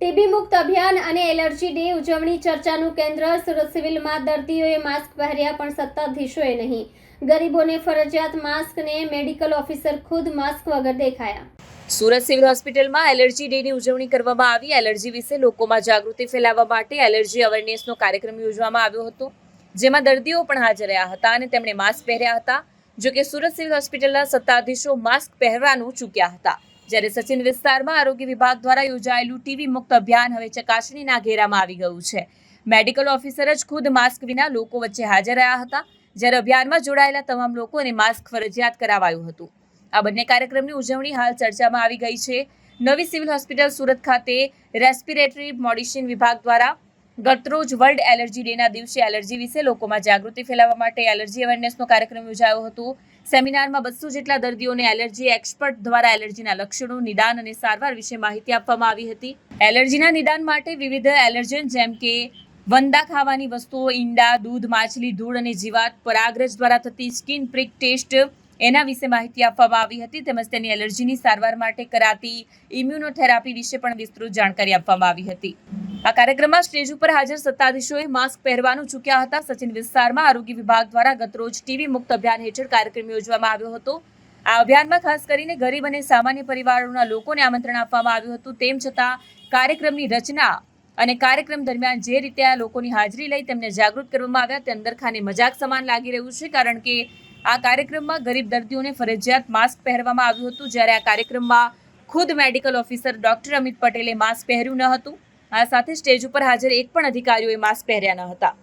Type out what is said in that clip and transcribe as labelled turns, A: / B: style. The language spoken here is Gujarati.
A: ટીબી મુક્ત અભિયાન અને એલર્જી ડે ઉજવણી ચર્ચાનું કેન્દ્ર સુરત સિવિલમાં દર્દીઓએ માસ્ક પહેર્યા પણ સત્તાધીશોએ નહીં. ગરીબોને ફરજિયાત માસ્કને મેડિકલ ઓફિસર ખુદ માસ્ક વગર દેખાયા.
B: સુરત સિવિલ હોસ્પિટલમાં એલર્જી ડેની ઉજવણી કરવામાં આવી. એલર્જી વિશે લોકોમાં જાગૃતિ ફેલાવવા માટે એલર્જી અવેરનેસનો કાર્યક્રમ યોજવામાં આવ્યો હતો, જેમાં દર્દીઓ પણ હાજર રહ્યા હતા અને તેમણે માસ્ક પહેર્યા હતા. જો કે સુરત સિવિલ હોસ્પિટલના સત્તાધીશો માસ્ક પહેરવાનું ચૂક્યા હતા. જ્યારે સચિન વિસ્તારમાં આરોગ્ય વિભાગ દ્વારા યોજાયેલું ટીવી મુક્ત અભિયાન હવે ચકાસણીના ઘેરામાં આવી ગયું છે. મેડિકલ ઓફિસર જ ખુદ માસ્ક વિના લોકો વચ્ચે હાજર રહ્યા હતા. જ્યારે અભિયાનમાં જોડાયેલા તમામ લોકોને માસ્ક ફરજિયાત કરાવાયું હતું. આ બંને કાર્યક્રમની ઉજવણી હાલ ચર્ચામાં આવી ગઈ છે. નવી સિવિલ હોસ્પિટલ સુરત ખાતે રેસ્પિરેટરી મોડિશન વિભાગ દ્વારા ગતરોજ વર્લ્ડ એલર્જી ડેના દિવસે એલર્જી વિશે લોકોમાં જાગૃતિ ફેલાવવા માટે એલર્જી અવેરનેસનો કાર્યક્રમ યોજાયો હતો. સેમિનારમાં બસો જેટલા દર્દીઓને એલર્જી એક્સપર્ટ દ્વારા એલર્જીના લક્ષણો, નિદાન અને સારવાર વિશે માહિતી આપવામાં આવી હતી. એલર્જીના નિદાન માટે વિવિધ એલર્જન જેમ કે વંદા ખાવાની વસ્તુઓ, ઈંડા, દૂધ, માછલી, ધૂળ અને જીવાત, પરાગરજ દ્વારા થતી સ્કિન પ્રિક ટેસ્ટ એના વિશે માહિતી આપવામાં આવી હતી. તેમજ તેની એલર્જીની સારવાર માટે કરાતી ઇમ્યુનોથેરાપી વિશે પણ વિસ્તૃત જાણકારી આપવામાં આવી હતી. આ કાર્યક્રમમાં સ્ટેજ ઉપર હાજર સત્તાધીશોએ માસ્ક પહેરવાનું ચૂક્યા હતા. સચિન વિસ્તારમાં આરોગ્ય વિભાગ દ્વારા ગતરોજ ટીવી મુક્ત અભિયાન હેઠળ કાર્યક્રમ યોજવામાં આવ્યો હતો. આ અભિયાનમાં ખાસ કરીને ગરીબ અને સામાન્ય પરિવારોના લોકોને આમંત્રણ આપવામાં આવ્યું હતું. તેમ છતાં કાર્યક્રમની રચના અને કાર્યક્રમ દરમિયાન જે રીતે આ લોકોની હાજરી લઈ તેમને જાગૃત કરવામાં આવ્યા, તે અંદરખાને મજાક સમાન લાગી રહ્યું છે. કારણ કે આ કાર્યક્રમમાં ગરીબ દર્દીઓને ફરજિયાત માસ્ક પહેરવામાં આવ્યું હતું. જ્યારે આ કાર્યક્રમમાં ખુદ મેડિકલ ઓફિસર ડોક્ટર અમિત પટેલે માસ્ક પહેર્યું ન હતું. આ સાથે સ્ટેજ ઉપર હાજર એક પણ અધિકારીઓએ માસ્ક પહેર્યા ન હતા.